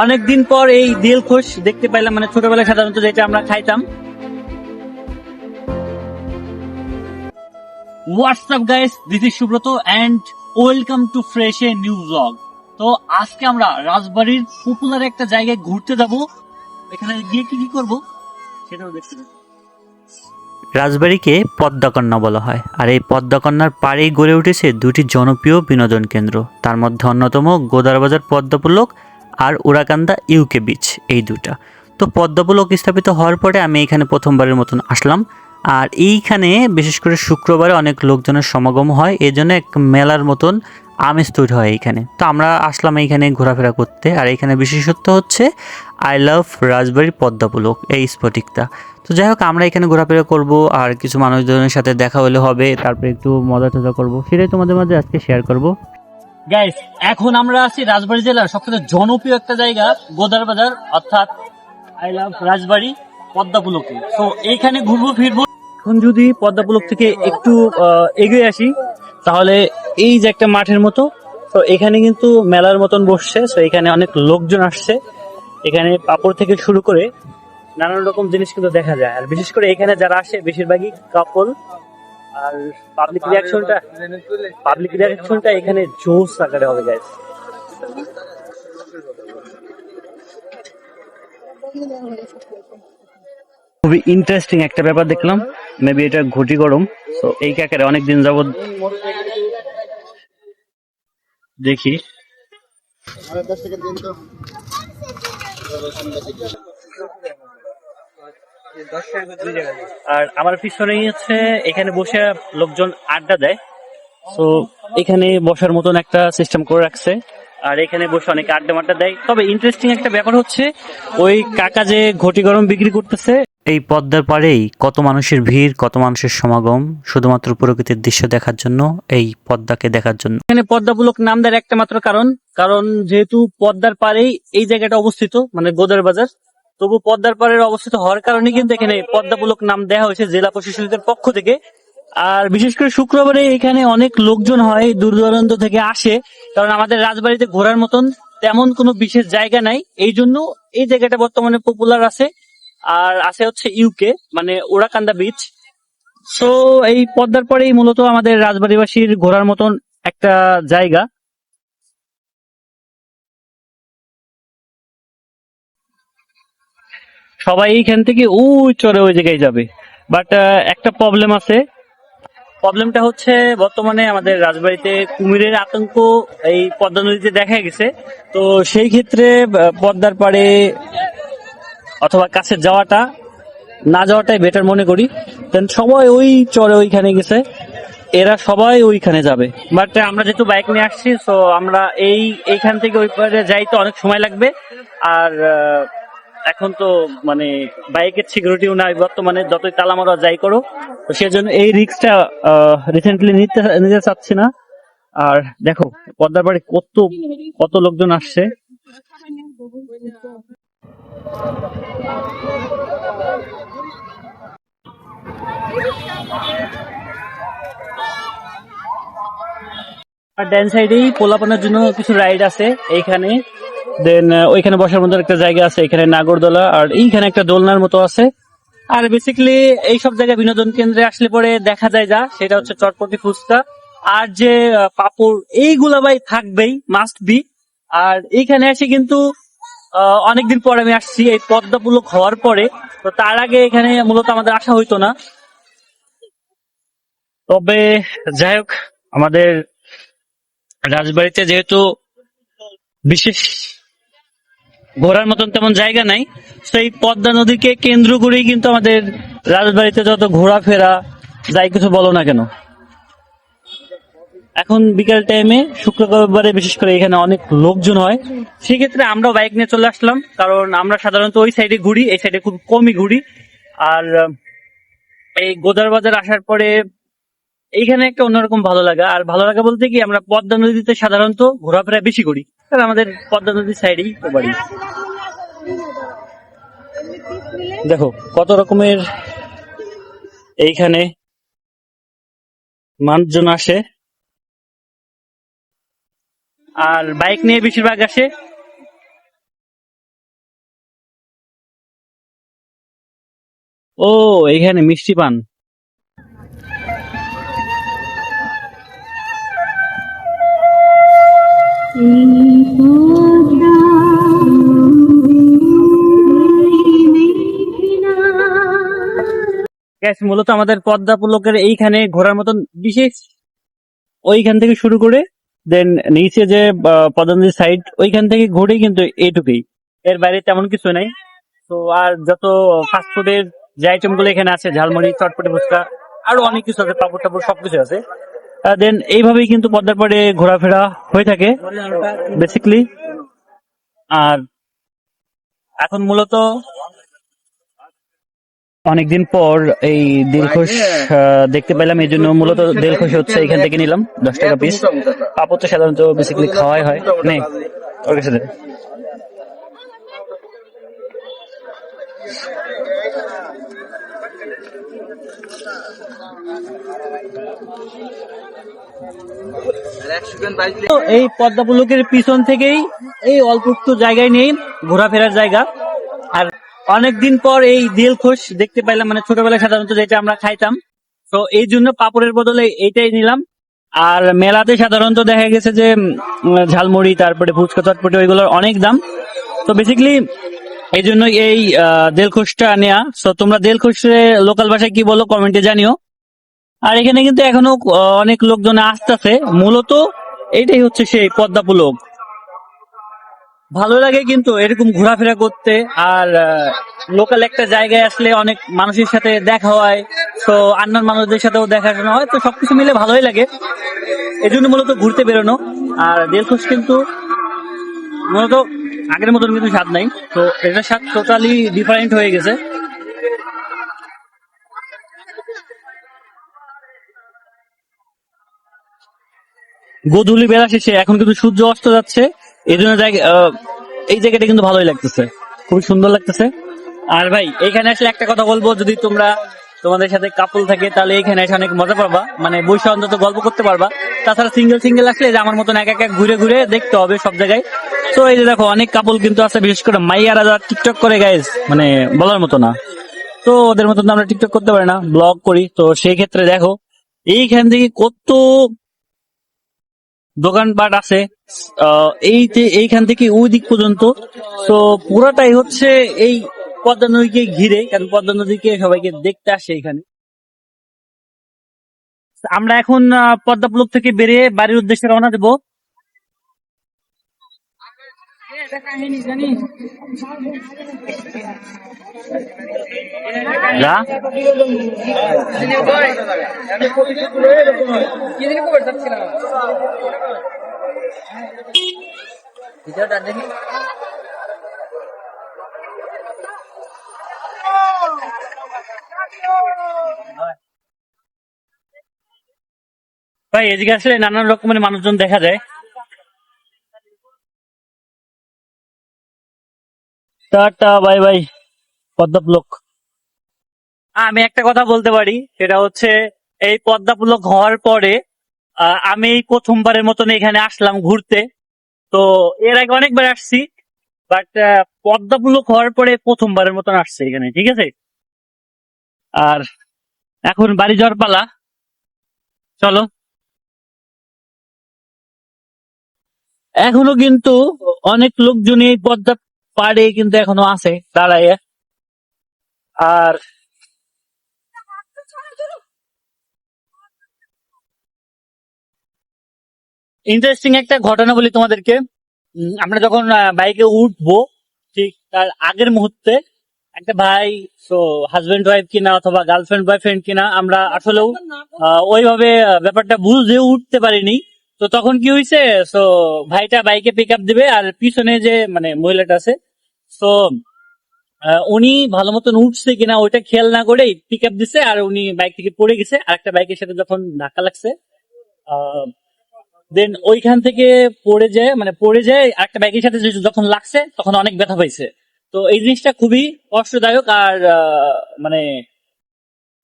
অনেকদিন পর এই দিল খোশ দেখতে পাইলাম মানে ছোটবেলায় সাধারণত যেটা আমরা খাইতাম। What's up guys is Subrata and welcome to fresh a new blog তো আজকে আমরা রাজবাড়ির পপুলার একটা জায়গায় ঘুরতে যাব। এখানে গিয়ে কি কি করব সেটাও দেখতে রাজবাড়িকে পদ্মাকন্যা বলা হয়। আর এই পদ্মাকন্যার পাড়েই গড়ে উঠেছে দুটি জনপ্রিয় বিনোদন কেন্দ্র। তার মধ্যে অন্যতম গোদারবাজার পদ্মাপুলক আর উড়াকান্দা ইউকে বিচ এই দুটা। তো পদ্মাপুলক স্থাপিত হওয়ার পরে আমি এখানে প্রথমবারের মতন আসলাম। আর এইখানে বিশেষ করে শুক্রবারে অনেক লোকজনের সমাগম হয় এই জন্য এক মেলার মতন আমেজ তৈরি হয় এইখানে। তো আমরা আসলাম এইখানে ঘোরাফেরা করতে, আর এখানে বিশেষত্ব হচ্ছে আই লাভ রাজবাড়ি পদ্মাপুলক এই স্ফটিকটা। তো যাই হোক, আমরা এখানে ঘোরাফেরা করব, আর কিছু মানুষজনের সাথে দেখা হলে হবে, তারপরে একটু মজা টজা করব, সেটাই তোমাদের মাঝে আজকে শেয়ার করব। গাইস এখন আমরা আছি রাজবাড়ী জেলার সবথেকে জনপ্রিয় একটা জায়গা, গোদার বাজার, অর্থাৎ আই লাভ রাজবাড়ি পদ্মাপুলকে তো এইখানে ঘুরবো, ফিরবো। এখন যদি পদ্মাপুলক থেকে একটু এগিয়ে আসি, তাহলে এই যে একটা মাঠের মতো, তো এখানে কিন্তু মেলার মতন বসছে তো এখানে অনেক লোকজন আসছে। এখানে পাপড় থেকে শুরু করে নানান রকম জিনিস কিন্তু দেখা যায়। আর বিশেষ করে এখানে যারা আসে, বেশিরভাগই কাপল আর পাবলিক রিয়াকশনটা পাবলিক রিয়াকশনটা এখানে জোস আকারে হবে গাইস খুবই ইন্টারেস্টিং একটা ব্যাপার দেখলাম। মেবি এটা ঘটি গরম। তো এই কাকারে অনেকদিন যাবত দেখি। আর আমার পিছনেই হচ্ছে এখানে বসে লোকজন আড্ডা দেয়। তো এখানে বসার মতন একটা সিস্টেম করে রাখছে। আর এখানে বসে অনেকে আড্ডা মাড্ডা দেয়। তবে ইন্টারেস্টিং একটা ব্যাপার হচ্ছে ওই কাকা যে ঘটি গরম বিক্রি করতেছে এই পদ্মার পাড়েই কত মানুষের ভিড় কত মানুষের সমাগম শুধুমাত্র প্রকৃতির দৃশ্য দেখার জন্য এই পদ্মাকে দেখার জন্য। এখানে পদ্মাবুলক নাম দেওয়ার একটা মাত্র কারণ। কারণ যেহেতু পদ্মার পাড়েই এই জায়গাটা অবস্থিত মানে গোদার বাজার তবু পদ্মার পাড়ের অবস্থিত হওয়ার কারণে কিন্তু এখানে পদ্মাবুলক নাম দেওয়া হয়েছে জেলা প্রশাসনের পক্ষ থেকে। আর বিশেষ করে শুক্রবারে এখানে অনেক লোকজন হয় দূর দূরান্ত থেকে আসে। কারণ আমাদের রাজবাড়িতে ঘোরার মতন তেমন কোনো বিশেষ জায়গা নাই। এই জন্য এই জায়গাটা বর্তমানে পপুলার আছে। আর আছে হচ্ছে ইউকে মানে ওরাকান্দা বিচ সো এই পদ্মার পরেই মূলত আমাদের রাজবাড়িবাসীর ঘোরার মতন একটা জায়গা। সবাই এইখান থেকে ওই চরে ওই জায়গায় যাবে। বাট একটা প্রবলেম আছে। প্রবলেমটা হচ্ছে বর্তমানে আমাদের রাজবাড়িতে কুমিরের আতঙ্ক এই পদ্মা নদীতে দেখা গেছে। তো সেই ক্ষেত্রে পদ্মার পাড়ে অথবা কাছে যাওয়াটা, না যাওয়াটাই বেটার মনে করি। দেন সবাই ওই চরে ওইখানে গেছে। এরা সবাই ওইখানে যাবে। বাট আমরা যেহেতু বাইক নিয়ে আসছি তো আমরা এই, এইখান থেকে ওই পারে যাইতে অনেক সময় লাগবে। আর এখন তো মানে বাইকের সিকিউরিটিও নাই, বর্তমানে যতই তালা মারা যাই করো তো সেজন্য এই রিক্সটা রিসেন্টলি নিতে নিতে চাচ্ছি না। আর দেখো, পদ্মার বাড়ি কত কত লোকজন আসছে। আর ডান সাইডেই পোলাপানের জন্য কিছু রাইড আছে, এইখানে। দেন ওইখানে বসার মতো একটা জায়গা আছে এখানে নাগরদোলা আর এইখানে একটা দোলনার মতো আছে। আর বেসিক্যালি এই সব জায়গায় বিনোদন কেন্দ্রে আসলে পরে দেখা যায় যা সেটা হচ্ছে চটপটি ফুচকা। আর যে পাপড় এইগুলা ভাই থাকবেই মাস্ট বি আর এইখানে এসে কিন্তু অনেকদিন পর আমি আসছি এই পদ্মাপুলক হওয়ার পরে। তো তার আগে এখানে মূলত আমাদের আসা হইতো না। তবে যাই হোক আমাদের রাজবাড়িতে যেহেতু বিশেষ ঘোরার মতন তেমন জায়গা নাই। সেই পদ্মা নদীকে কেন্দ্র করেই কিন্তু আমাদের রাজবাড়িতে যত ঘোরাফেরা, যাই কিছু বলো না কেন। এখন বিকাল টাইমে শুক্রবারে বিশেষ করে এখানে অনেক লোকজন হয়। সেক্ষেত্রে আমরাও বাইক নিয়ে চলে আসলাম, কারণ আমরা সাধারণত ওই সাইডে ঘুরি, এই সাইডে খুব কমই ঘুরি। আর, এই গোদার বাজার আসার পরে এইখানে একটা অন্যরকম ভালো লাগা। আর ভালো লাগা বলতে কি, আমরা পদ্মা নদীতে সাধারণত ঘোরাফেরা বেশি করি। কারণ আমাদের পদ্মা নদীর সাইডেই বাড়ি। দেখো, কত রকমের এইখানে মানুষজন আসে। আর বাইক নিয়ে বেশিরভাগ আসে। ও, এইখানে মিষ্টি পান। মূলত আমাদের পদ্মা পুলকের এইখানে ঘোরার মতন বিশেষ ওইখান থেকে শুরু করে দেন নিচে যে পদ্মা সাইড ওইখান থেকে ঘুরে কিন্তু এইটুকুই এর বাইরে তেমন কিছু নাই। তো আর যত ফাস্টফুডের যে আইটেমগুলো এখানে আছে, ঝালমুড়ি, চটপটি ফুচকা, আরও অনেক কিছু আছে, পাপড় টাপড় সবকিছু আছে। দেন এইভাবেই কিন্তু পদ্মার পাড়ে ঘোরাফেরা হয়ে থাকে বেসিকলি আর এখন মূলত অনেকদিন পর এই দিলখুশ দেখতে পেলাম, এই জন্য মূলত দিলখুশ হচ্ছে এখান থেকে নিলাম, দশ টাকা পিস পাপড় তো সাধারণত বেসিক্যালি খাওয়াই হয়। নে ওর কাছে এই পদ্মা পুলকের পিছন থেকেই এই অল্প একটু জায়গায় নেই ঘোরাফেরার জায়গা। আর অনেকদিন পর এই দিলখুশ দেখতে পাইলাম মানে ছোটবেলায় সাধারণত যেটা আমরা খাইতাম। তো এই জন্য পাপড়ের বদলে এইটাই নিলাম। আর মেলাতে সাধারণত দেখা গেছে যে ঝালমুড়ি, তারপরে ফুচকা, চটপটি, ওইগুলোর অনেক দাম। তো বেসিক্যালি এই জন্য এই আহ, দিলখুশটা নেয়া। তো তোমরা দিলখুশে লোকাল ভাষায় কি বলো কমেন্টে জানিও। আর এখানে কিন্তু এখনও অনেক লোকজন আসতেছে। মূলত এইটাই হচ্ছে সেই পদ্মা পুলক ভালো লাগে কিন্তু এরকম ঘোরাফেরা করতে। আর লোকাল একটা জায়গায় আসলে অনেক মানুষের সাথে দেখা হয়। তো আন্নার মানুষদের সাথেও দেখাশোনা হয়। তো সবকিছু মিলে ভালোই লাগে। এই জন্য মূলত ঘুরতে বেরোনো। আর দিলখুশ কিন্তু মূলত আগের মতন কিন্তু স্বাদ নাই। তো এটার স্বাদ টোটালি ডিফারেন্ট হয়ে গেছে। গোধূলি বেলা শেষে এখন কিন্তু সূর্য অস্ত যাচ্ছে। এই জন্য এই জায়গাটা কিন্তু ভালোই লাগতেছে। খুবই সুন্দর লাগতেছে। আর ভাই, এখানে আসলে একটা কথা বলব, যদি তোমরা তোমাদের সাথে কাপল থাকে, তাহলে এখানে এসে অনেক মজা পাবা। মানে বসে অন্তত গল্প করতে পারবা। তাছাড়া সিঙ্গেল সিঙ্গেল আসলে যে আমার মতন এক এক ঘুরে ঘুরে দেখতে হবে সব জায়গায়। তো এই যে দেখো অনেক কাপল কিন্তু আছে বিশেষ করে মাইয়ারা যারা টিকটক করে গাইজ মানে বলার মতো না। তো ওদের মতন আমরা টিকটক করতে পারি না ব্লগ করি। তো সেই ক্ষেত্রে দেখো এইখান থেকে কত দোকানপাট আছে এই এইখান থেকে ওই দিক পর্যন্ত। তো পুরোটাই হচ্ছে এই পদ্মা নদীকে ঘিরে কারণ পদ্মা নদীকে সবাইকে দেখতে আসে এখানে। আমরা এখন আহ, পদ্মা ব্লক থেকে বেরিয়ে বাড়ির উদ্দেশ্যে রওনা দেবো। যা ভাই এদিকে আসলে নানান রকমের মানুষজন দেখা যায়। টাটা, বাই বাই পদ্মা আমি একটা কথা বলতে পারি, সেটা হচ্ছে এই পদ্মা ব্লক হওয়ার পরে আমি এই প্রথমবারের মতন এখানে আসলাম ঘুরতে। তো এর আগে অনেকবার আসছি বাট পদ্মা ব্লক হওয়ার পরে প্রথমবারের মতন আসছে এখানে, ঠিক আছে? আর এখন বাড়ি যাওয়ার পালা। চলো। এখনও কিন্তু অনেক লোকজন এই পদ্মা পাড়ে কিন্তু এখনও আছে দাঁড়ায় আর ইন্টারেস্টিং একটা ঘটনা বলি তোমাদেরকে। আমরা যখন বাইকে উঠবো, ঠিক তার আগের মুহূর্তে একটা ভাই তো হাজবেন্ড ওয়াইফ কিনা অথবা গার্লফ্রেন্ড বয়ফ্রেন্ড কিনা আমরা আসলেও ওইভাবে ব্যাপারটা বুঝে উঠতে পারিনি। তো তখন কি হয়েছে তো ভাইটা বাইকে পিক আপ দিবে আর পিছনে যে মানে মহিলাটা আছে তো উনি ভালো মতন উঠছে কিনা ওইটা খেয়াল না করে পিক আপ দিছে আর উনি বাইক থেকে পড়ে গেছে। আর একটা বাইকের সাথে যখন ধাক্কা লাগছে দেন ওইখান থেকে পড়ে যায় মানে পড়ে যায় আর একটা বাইকের সাথে যখন লাগছে, তখন অনেক ব্যথা পাইছে। তো এই জিনিসটা খুবই কষ্টদায়ক আর মানে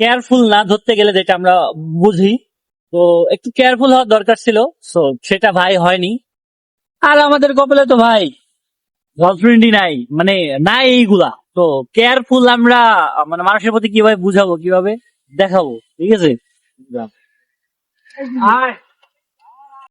কেয়ারফুল না ধরতে গেলে যেটা আমরা বুঝি। তো একটু কেয়ারফুল হওয়ার দরকার ছিল তো সেটা ভাই হয়নি। আর আমাদের কপালে তো ভাই গার্লফ্রেন্ডই নাই মানে নাই এইগুলা। তো কেয়ারফুল আমরা মানে মানুষের প্রতি কীভাবে বুঝাবো কীভাবে দেখাবো ঠিক আছে?